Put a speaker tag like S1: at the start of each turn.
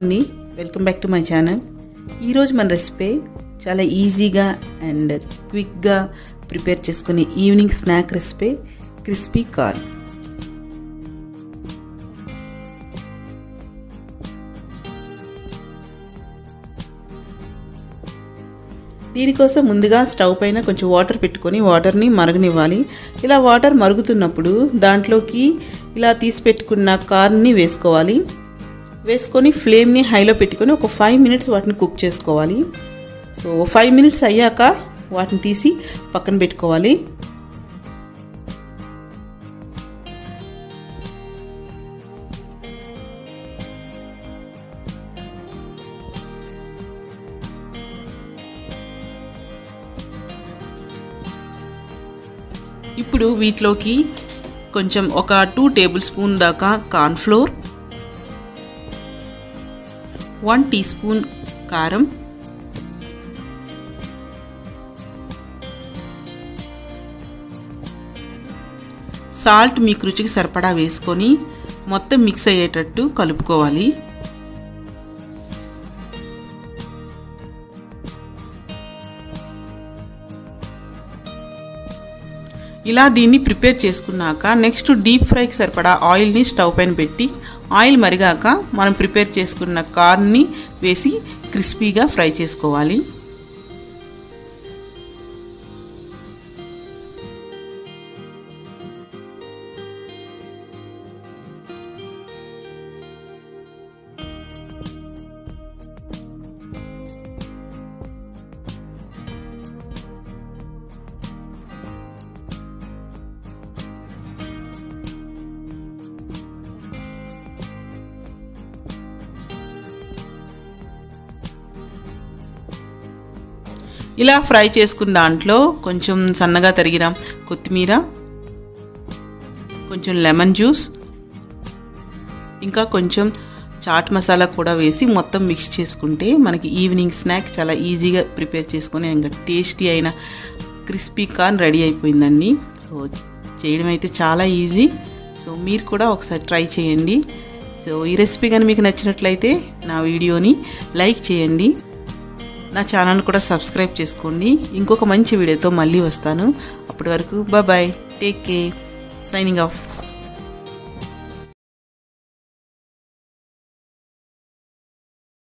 S1: అండి. Welcome back to my channel ఈరోజు మన రెసిపీ చాలా ఈజీగా అండ్ క్విక్గా ప్రిపేర్ చేసుకునే evening snack recipe crispy corn దీనికోసం ముందుగా స్టవ్ పైన కొంచెం వాటర్ పెట్టుకొని వాటర్ని మరగనివ్వాలి. ఇలా వాటర్ మరుగుతున్నప్పుడు దాంట్లోకి ఇలా తీసి పెట్టుకున్న కార్న్ని వేసుకోవాలి. వేసుకొని ఫ్లేమ్ని హైలో పెట్టుకొని ఒక ఫైవ్ మినిట్స్ వాటిని కుక్ చేసుకోవాలి. సో ఫైవ్ మినిట్స్ అయ్యాక వాటిని తీసి పక్కన పెట్టుకోవాలి. ఇప్పుడు వీటిలోకి కొంచెం ఒక టూ టేబుల్ స్పూన్ దాకా కార్న్ఫ్లోర్ వన్ టీ స్పూన్ కారం. సాల్ట్ మీకు రుచికి సరిపడా వేసుకొని మొత్తం మిక్స్ అయ్యేటట్టు కలుపుకోవాలి. ఇలా దీన్ని ప్రిపేర్ చేసుకున్నాక నెక్స్ట్ డీప్ ఫ్రైకి సరిపడా ఆయిల్ని స్టవ్ పైన పెట్టి ఆయిల్ మరిగాక మనం ప్రిపేర్ చేసుకున్న కార్న్ని వేసి క్రిస్పీగా ఫ్రై చేసుకోవాలి. ఇలా ఫ్రై చేసుకున్న దాంట్లో కొంచెం సన్నగా తరిగిన కొత్తిమీర కొంచెం లెమన్ జ్యూస్ ఇంకా కొంచెం చాట్ మసాలా కూడా వేసి మొత్తం మిక్స్ చేసుకుంటే మనకి ఈవినింగ్ స్నాక్ చాలా ఈజీగా ప్రిపేర్ చేసుకొని ఇంకా టేస్టీ అయిన క్రిస్పీ కార్న్ రెడీ అయిపోయిందండి. సో చేయడం అయితే చాలా ఈజీ సో మీరు కూడా ఒకసారి ట్రై చేయండి. సో ఈ రెసిపీ కానీ మీకు నచ్చినట్లయితే నా వీడియోని లైక్ చేయండి. నా ఛానల్ కూడా సబ్స్క్రైబ్ చేసుకోండి. ఇంకొక మంచి వీడియోతో మళ్ళీ వస్తాను. అప్పటి వరకు bye take care. Signing off.